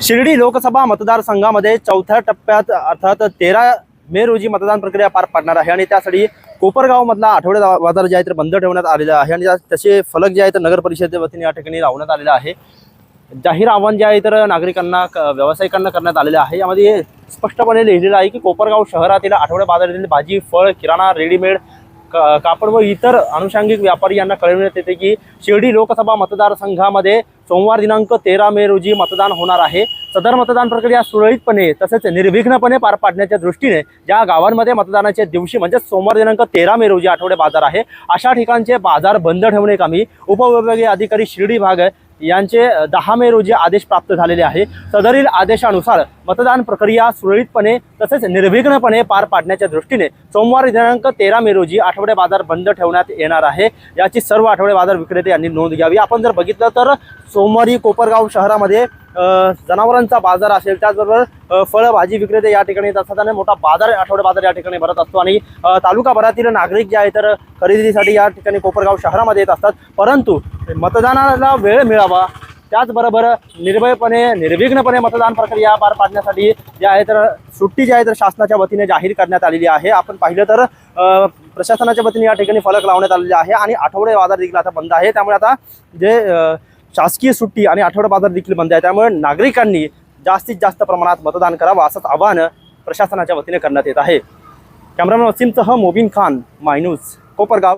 शिर्डी लोकसभा मतदारसंघामध्ये चौथ्या टप्प्यात अर्थात तेरा मे रोजी मतदान प्रक्रिया पार पाडणार आहे आणि त्यासाठी कोपरगावमधला आठवडे बाजार जे आहे तर बंद ठेवण्यात आलेला आहे आणि त्या- तसे फलक जे आहे तर नगर परिषदेच्या वतीने या ठिकाणी लावण्यात आलेलं आहे. जाहीर आव्हान जे आहे तर नागरिकांना क- व्यावसायिकांना करण्यात आलेलं आहे. यामध्ये स्पष्टपणे लिहिलेलं आहे की कोपरगाव शहरातील आठवडे बाजारातील भाजी फळ किराणा रेडीमेड कापड व इतर अनुषंगिक व्यापारी यांना कळविण्यात येते की शिर्डी लोकसभा मतदारसंघामध्ये सोमवार दिनांक तेरा मे रोजी मतदान होणार आहे. सदर मतदान प्रक्रिया सुरळीतपणे तसेच निर्विघ्नपणे पार पाडण्याच्या दृष्टीने ज्या गावांमध्ये मतदानाच्या दिवशी म्हणजे सोमवार दिनांक तेरा मे रोजी आठवडे बाजार आहे अशा ठिकाणचे बाजार बंद ठेवणे कामी उपविभागीय अधिकारी शिर्डी भाग यांचे दहा मे रोजी आदेश प्राप्त झालेले आहे. सदरील आदेशानुसार मतदान प्रक्रिया सुरळीतपणे तसेच निर्विघ्नपणे पार पाडण्याच्या दृष्टीने सोमवार दिनांक तेरा मे रोजी आठवडे बाजार बंद ठेवण्यात येणार आहे. याची सर्व आठवडे बाजार विक्रेते यांनी नोंद घ्यावी. आपण जर बघितलं तर सोमवारी कोपरगाव शहरामध्ये जनावरांचा बाजार असेल. त्याचबरोबर फळ भाजी विक्रेते या ठिकाणी येत असतात आणि मोठा बाजार आठवडे बाजार या ठिकाणी भरत असतो. आणि तालुकाभरातील नागरिक जे आहे तर खरेदीसाठी या ठिकाणी कोपरगाव शहरामध्ये येत असतात. परंतु मतदानाला वेळ मिळावा त्याचबरोबर निर्भयपणे निर्विघ्नपणे मतदान प्रक्रिया पार पाडण्यासाठी जे आहे तर सुट्टी जी आहे तर शासनाच्या वतीने जाहीर करण्यात आलेली आहे. आपण पाहिलं तर प्रशासनाच्या वतीने या ठिकाणी फलक लावण्यात आलेले आहे आणि आठवडे बाजार देखील आता बंद आहे. त्यामुळे आता जे शासकीय सुट्टी आणि आठवडा बाजार देखील बंद आहे. त्यामुळे नागरिकांनी जास्तीत जास्त प्रमाणात मतदान करावं असंच आवाहन प्रशासनाच्या वतीने करण्यात येत आहे. कॅमेरामॅन वसीमसह मोबिन खान मायन्यूज कोपरगाव.